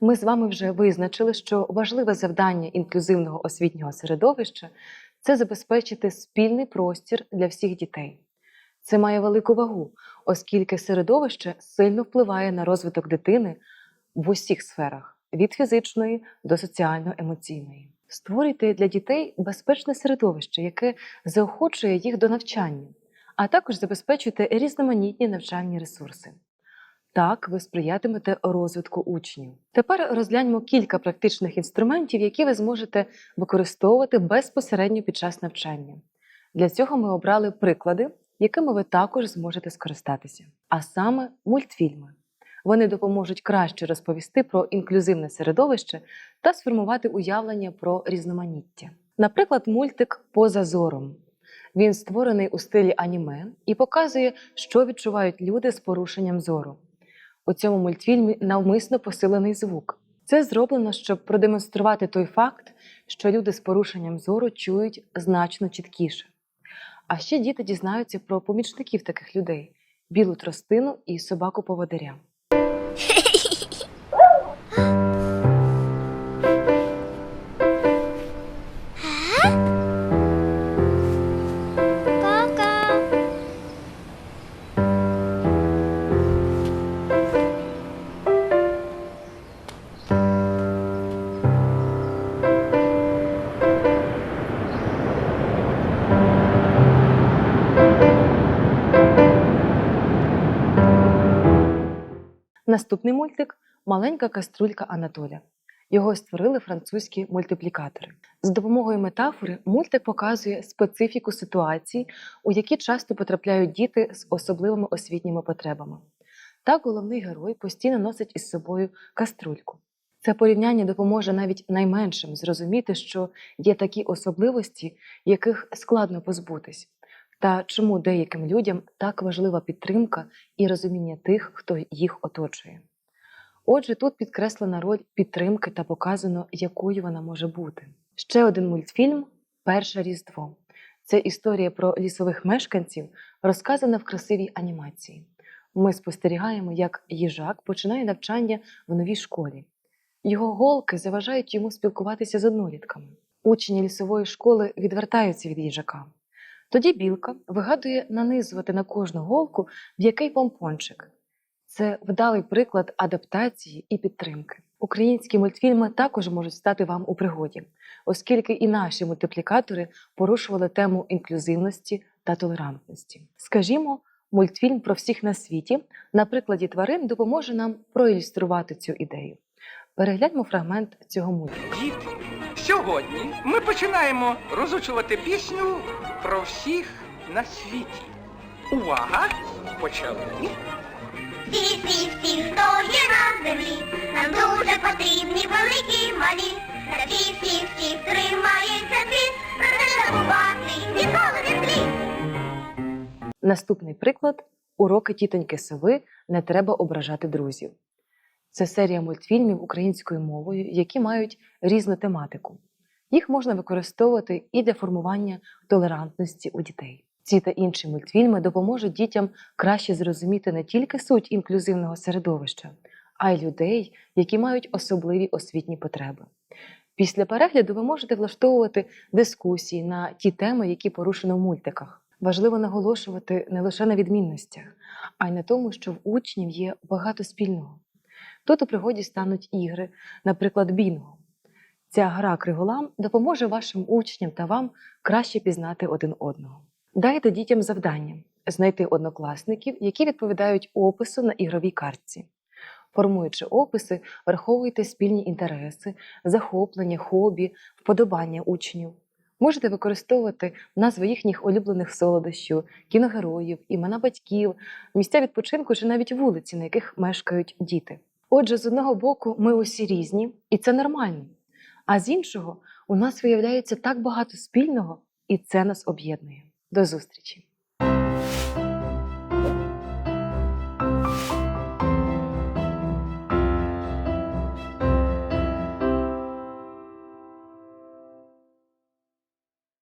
Ми з вами вже визначили, що важливе завдання інклюзивного освітнього середовища це забезпечити спільний простір для всіх дітей. Це має велику вагу, оскільки середовище сильно впливає на розвиток дитини в усіх сферах від фізичної до соціально-емоційної. Створюйте для дітей безпечне середовище, яке заохочує їх до навчання, а також забезпечуйте різноманітні навчальні ресурси. Так ви сприятимете розвитку учнів. Тепер розгляньмо кілька практичних інструментів, які ви зможете використовувати безпосередньо під час навчання. Для цього ми обрали приклади, якими ви також зможете скористатися, а саме мультфільми. Вони допоможуть краще розповісти про інклюзивне середовище та сформувати уявлення про різноманіття. Наприклад, мультик Поза зором. Він створений у стилі аніме і показує, що відчувають люди з порушенням зору. У цьому мультфільмі навмисно посилений звук. Це зроблено, щоб продемонструвати той факт, що люди з порушенням зору чують значно чіткіше. А ще діти дізнаються про помічників таких людей білу тростину і собаку поводиря. Наступний мультик маленька каструлька Анатоля. Його створили французькі мультиплікатори. З допомогою метафори мультик показує специфіку ситуацій, у які часто потрапляють діти з особливими освітніми потребами. Так головний герой постійно носить із собою каструльку. Це порівняння допоможе навіть найменшим зрозуміти, що є такі особливості, яких складно позбутись, та чому деяким людям так важлива підтримка і розуміння тих, хто їх оточує. Отже, тут підкреслена роль підтримки та показано, якою вона може бути. Ще один мультфільм Перше Різдво. Це історія про лісових мешканців, розказана в красивій анімації. Ми спостерігаємо, як їжак починає навчання в новій школі. Його голки заважають йому спілкуватися з однолітками. Учні лісової школи відвертаються від їжака. Тоді білка вигадує нанизувати на кожну голку м'який помпончик. Це вдалий приклад адаптації і підтримки. Українські мультфільми також можуть стати вам у пригоді, оскільки і наші мультиплікатори порушували тему інклюзивності та толерантності. Скажімо, мультфільм про всіх на світі на прикладі тварин допоможе нам проілюструвати цю ідею. Перегляньмо фрагмент цього мультику. Сьогодні ми починаємо розучувати пісню про всіх на світі. Увага! Почали. Всі, всі, всі, хто є на землі, нам дуже потрібні великі малі. Та всі, всі, всі тримається світ, про це забувати ніколи не слід. Наступний приклад уроки тітоньки сови не треба ображати друзів. Це серія мультфільмів українською мовою, які мають різну тематику. Їх можна використовувати і для формування толерантності у дітей. Ці та інші мультфільми допоможуть дітям краще зрозуміти не тільки суть інклюзивного середовища, а й людей, які мають особливі освітні потреби. Після перегляду ви можете влаштовувати дискусії на ті теми, які порушено в мультиках. Важливо наголошувати не лише на відмінностях, а й на тому, що в учнів є багато спільного. Тут у пригоді стануть ігри, наприклад, бінго. Ця гра криголам допоможе вашим учням та вам краще пізнати один одного. Дайте дітям завдання знайти однокласників, які відповідають опису на ігровій картці. Формуючи описи, враховуйте спільні інтереси, захоплення, хобі, вподобання учнів. Можете використовувати назви їхніх улюблених солодощів, кіногероїв, імена батьків, місця відпочинку чи навіть вулиці, на яких мешкають діти. Отже, з одного боку, ми усі різні, і це нормально. А з іншого, у нас виявляється так багато спільного, і це нас об'єднує. До зустрічі!